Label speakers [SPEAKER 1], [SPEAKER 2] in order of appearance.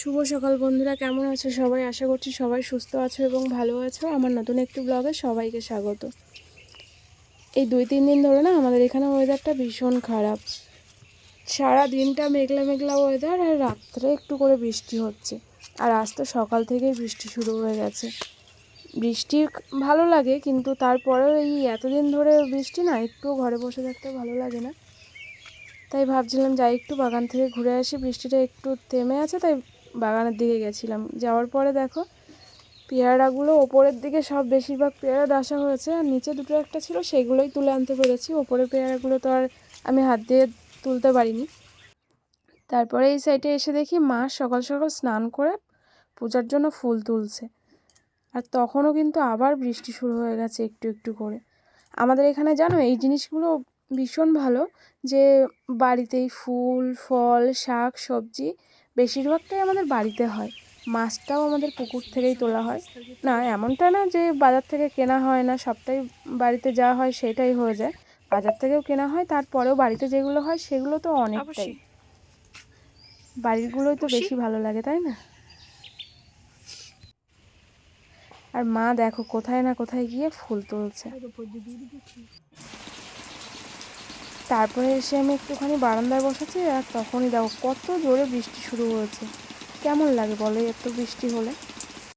[SPEAKER 1] শুভ সকাল বন্ধুরা, কেমন আছো সবাই? আশা করছি সবাই সুস্থ আছো এবং ভালো আছো। আমার নতুন একটি ব্লগে সবাইকে স্বাগত। এই দুই, তিন দিন ধরে না আমাদের এখানে ওয়েদারটা ভীষণ খারাপ। সারা দিনটা মেঘলা মেঘলা ওয়েদার আর রাত্রে একটু করে বৃষ্টি হচ্ছে। আর আজ তো সকাল থেকেই বৃষ্টি শুরু হয়ে গেছে। বৃষ্টি ভালো লাগে, কিন্তু তারপরেও এই এতদিন ধরে বৃষ্টি না, একটু ঘরে বসে থাকতে ভালো লাগে না। তাই ভাবছিলাম যাই একটু বাগান থেকে ঘুরে আসি, বৃষ্টিটা একটু থেমে আছে, তাই বাগানের দিকে গেছিলাম। যাওয়ার পরে দেখো, পেয়ারাগুলো ওপরের দিকে সব বেশিরভাগ পেয়ারা ডাসা হয়েছে, আর নিচে দুটো একটা ছিল, সেগুলোই তুলে আনতে পেরেছি। ওপরের পেয়ারাগুলো তো আর আমি হাত দিয়ে তুলতে পারিনি। তারপরে এই সাইডে এসে দেখি মা সকাল সকাল স্নান করে পূজার জন্য ফুল তুলছে। আর তখনও কিন্তু আবার বৃষ্টি শুরু হয়ে গেছে একটু একটু করে। আমাদের এখানে জানো, এই জিনিসগুলো ভীষণ ভালো যে বাড়িতেই ফুল, ফল, শাক, সবজি বেশিরভাগটাই আমাদের বাড়িতে হয়। মাছটাও আমাদের পুকুর থেকেই তোলা হয়। না এমনটা না যে বাজার থেকে কেনা হয় না সবটাই বাড়িতে যা হয় সেটাই হয়ে যায়। বাজার থেকেও কেনা হয় তারপরেও বাড়িতে যেগুলো হয় সেগুলো তো অনেকটাই। বাড়িরগুলোই তো বেশি ভালো লাগে তাই না? আর মা দেখো কোথায় না কোথায় গিয়ে ফুল তুলছে। তারপরে এসে আমি একটুখানি বারান্দায় বসেছি আর তখনই দেখো কত জোরে বৃষ্টি শুরু হয়েছে। কেমন লাগে বলো এত বৃষ্টি হলে?